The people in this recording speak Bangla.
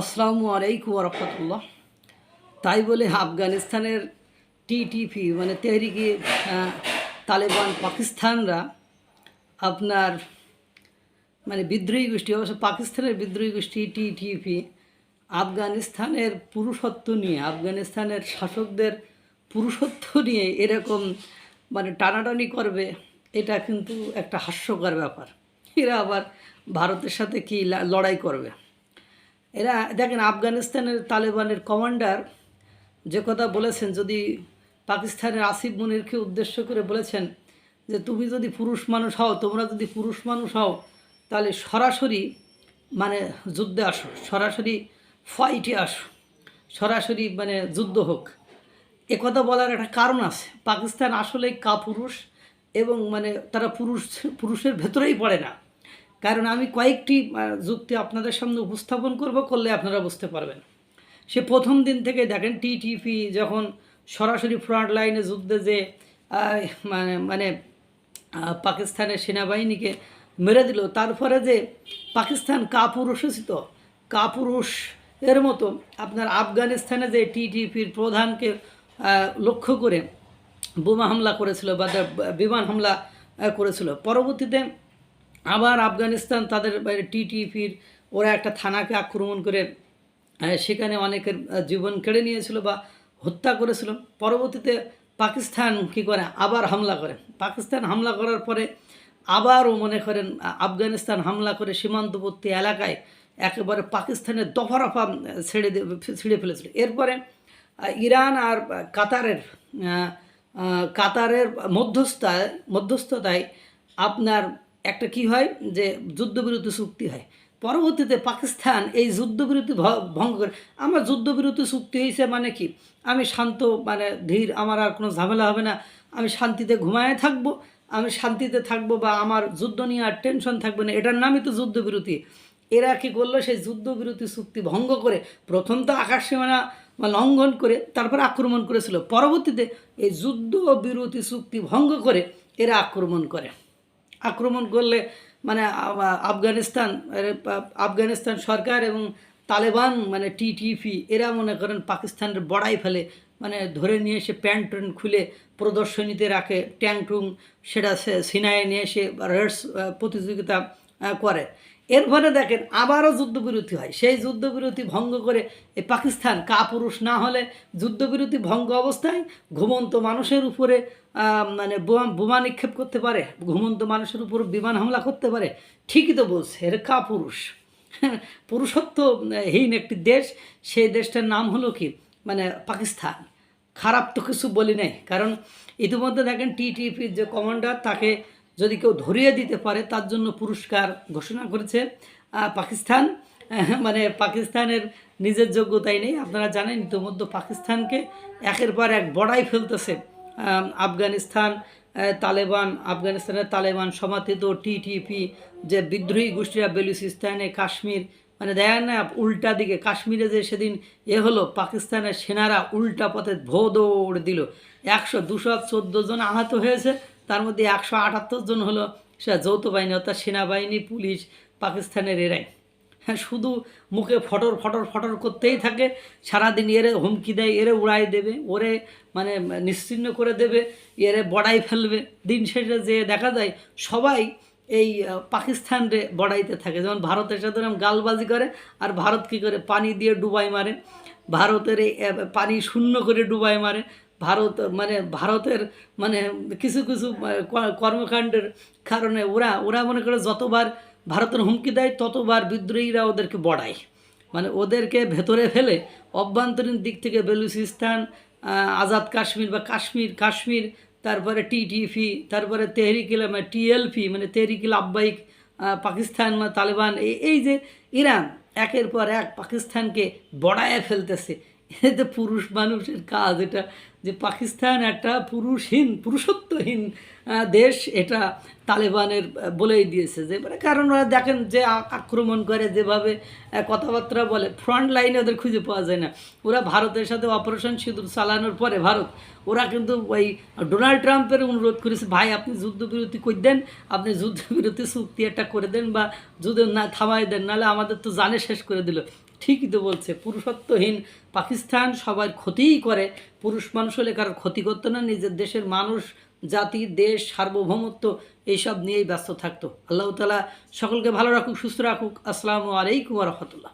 আসসালামু আলাইকুম রহমতুল্লাহ। তাই বলে আফগানিস্তানের টিটিপি মানে তেহরিকে তালেবান পাকিস্তানরা আপনার মানে বিদ্রোহী গোষ্ঠী, অবশ্য পাকিস্তানের বিদ্রোহী গোষ্ঠী টিটিপি আফগানিস্তানের পুরুষত্ব নিয়ে, আফগানিস্তানের শাসকদের পুরুষত্ব নিয়ে এরকম মানে টানাটানি করবে, এটা কিন্তু একটা হাস্যকর ব্যাপার। এরা আবার ভারতের সাথে কি লড়াই করবে? এরা, দেখেন আফগানিস্তানের তালেবানের কমান্ডার যে কথা বলেছেন, যদি পাকিস্তানের আসিফ মনিরকে উদ্দেশ্য করে বলেছেন যে তুমি যদি পুরুষ মানুষ হও, তোমরা যদি পুরুষ মানুষ হও, তাহলে সরাসরি মানে যুদ্ধে আসো, সরাসরি ফাইটে আসো, সরাসরি মানে যুদ্ধ হোক। একথা বলার একটা কারণ আছে। পাকিস্তান আসলেই কাপুরুষ এবং মানে তারা পুরুষ, পুরুষের ভেতরেই পড়ে না। কারণ আমি কয়েকটি যুক্তি আপনাদের সামনে উপস্থাপন করব, করলে আপনারা বুঝতে পারবেন। সে প্রথম দিন থেকে দেখেন টিটিপি যখন সরাসরি ফ্রন্ট লাইনে যুদ্ধে যে মানে মানে পাকিস্তানের সেনাবাহিনীকে মেরে দিল, তারপরে যে পাকিস্তান কাপুরুষিত কাপুরুষ এর মতো আপনার আফগানিস্তানে যে টিটিপির প্রধানকে লক্ষ্য করে বোমা হামলা করেছিল বা বিমান হামলা করেছিল। পরবর্তীতে আবার আফগানিস্তান তাদের টিটিপির, ওরা একটা থানাকে আক্রমণ করে সেখানে অনেকের জীবন কেড়ে নিয়েছিল বা হত্যা করেছিল। পরবর্তীতে পাকিস্তান কি করে? আবার হামলা করে। পাকিস্তান হামলা করার পরে আবারও মনে করেন আফগানিস্তান হামলা করে সীমান্তবর্তী এলাকায় একেবারে পাকিস্তানের দফা রফা ছেড়ে ছিঁড়ে ফেলেছিল। এরপরে ইরান আর কাতারের কাতারের মধ্যস্থায় মধ্যস্থতায় আপনার একটা কি হয় যে যুদ্ধবিরতি চুক্তি হয়। পরবর্তীতে পাকিস্তান এই যুদ্ধবিরতি ভঙ্গ করে। আমার যুদ্ধবিরতি চুক্তি হয়েছে মানে কি? আমি শান্ত মানে ধীর, আমার আর কোনো ঝামেলা হবে না। আমি শান্তিতে ঘুমায় থাকব। আমি শান্তিতে থাকব বা আমার যুদ্ধ নিয়ে আর টেনশন থাকবে না। এটার নামই তো যুদ্ধবিরতি। এরা কি করল? সেই যুদ্ধবিরতি চুক্তি ভঙ্গ করে প্রথম তো আকাশ সীমানা বা লঙ্ঘন করে, তারপর আক্রমণ করেছিল। পরবর্তীতে এই যুদ্ধবিরতি চুক্তি ভঙ্গ করে এরা আক্রমণ করে। আক্রমণ করলে মানে আফগানিস্তান আফগানিস্তান সরকার এবং তালেবান মানে টিটিপি এরা মনে করেন পাকিস্তানের বড়াই ফেলে মানে ধরে নিয়ে এসে প্যান্ট ট্যান্ট খুলে প্রদর্শনীতে রাখে ট্যাং টুং সেটা সিনায় নিয়ে এসে রেডস প্রতিযোগিতা করে। এরপরে দেখেন আবারও যুদ্ধবিরতি হয়। সেই যুদ্ধবিরতি ভঙ্গ করে এই পাকিস্তান কাপুরুষ না হলে যুদ্ধবিরতি ভঙ্গ অবস্থায় ঘুমন্ত মানুষের উপরে মানে বোমা বোমা নিক্ষেপ করতে পারে, ঘুমন্ত মানুষের উপর বিমান হামলা করতে পারে। ঠিকই তো বলছে, এর কাপুরুষ। পুরুষত্বহীন একটি দেশ, সেই দেশটার নাম হলো কি? মানে পাকিস্তান। খারাপ তো কিছু বলি নাই, কারণ ইতিমধ্যে দেখেন টিটিপির যে কমান্ডার, তাকে যদি কেউ ধরিয়ে দিতে পারে, তার জন্য পুরস্কার ঘোষণা করেছে। পাকিস্তান মানে পাকিস্তানের নিজের যোগ্যতাই নেই। আপনারা জানেন, ইতিমধ্যে পাকিস্তানকে একের পর এক বড়াই ফেলতেছে। আফগানিস্তান তালেবান, আফগানিস্তানের তালেবান সমাথিত টিটিপি যে বিদ্রোহী গোষ্ঠীরা বেলুচিস্তানে, কাশ্মীর মানে দেখেন না, উল্টা দিকে, কাশ্মীরে যে সেদিন এ হলো, পাকিস্তানের সেনারা উল্টা পথে ভো দৌড় দিল। একশো দুশো চোদ্দ জন আহত হয়েছে। তার মধ্যে একশো আটাত্তর জন হলো যৌথ বাহিনী অর্থাৎ সেনাবাহিনী, পুলিশ, পাকিস্তানের এরাই। হ্যাঁ শুধু মুখে ফটর ফটর ফটর করতেই থাকে, সারাদিন এরে হুমকি দেয়, এরে উড়াই দেবে, ওরে মানে নিশ্চিন্ন করে দেবে, এরে বড়াই ফেলবে। দিন শেষে যে দেখা যায়, সবাই এই পাকিস্তান রে বড়াইতে থাকে। যেমন ভারতের সাথে গালবাজি করে, আর ভারত কী করে? পানি দিয়ে ডুবাই মারে। ভারতের পানি শূন্য করে ডুবাই মারে। ভারত মানে ভারতের মানে কিছু কিছু কর্মকাণ্ডের কারণে ওরা ওরা মনে করে যতবার ভারতের হুমকি দেয়, ততবার বিদ্রোহীরা ওদেরকে বড়ায়। মানে ওদেরকে ভেতরে ফেলে অভ্যন্তরীণ দিক থেকে বেলুচিস্তান আজাদ কাশ্মীর বা কাশ্মীর কাশ্মীর, তারপরে টিটিপি তারপরে তেহরিকিল মানে টিএলপি মানে তেহরিকিল আব্বাইক পাকিস্তান বা তালেবান, এই এই যে ইরান একের পর এক পাকিস্তানকে বড়ায় ফেলতেছে। এটা পুরুষ মানুষের কাজ, এটা যে পাকিস্তান একটা পুরুষহীন, পুরুষত্বহীন দেশ, এটা তালেবানের বলেই দিয়েছে যে মানে কারণ ওরা দেখেন যে আক্রমণ করে যেভাবে কথাবার্তা বলে ফ্রন্ট লাইনে ওদের খুঁজে পাওয়া যায় না। ওরা ভারতের সাথে অপারেশন সিঁদুর চালানোর পরে ভারত, ওরা কিন্তু ওই ডোনাল্ড ট্রাম্পের অনুরোধ করেছে, ভাই, আপনি যুদ্ধবিরতি করে দেন? আপনি যুদ্ধবিরতি চুক্তি একটা করে দেন বা যুদ্ধ না থামাই দেন, নাহলে আমাদের তো জানে শেষ করে দিল। ঠিকই তো বলছে, পুরুষত্বহীন পাকিস্তান সবার ক্ষতিই করে। পুরুষ মানুষ হলে কারোর ক্ষতি করতো না, নিজের দেশের মানুষ, জাতি, দেশ, সার্বভৌমত্ব, এইসব নিয়েই ব্যস্ত থাকতো। আল্লাহ তালা সকলকে ভালো রাখুক, সুস্থ রাখুক। আসসালামু আলাইকুম রহমতুল্লাহ।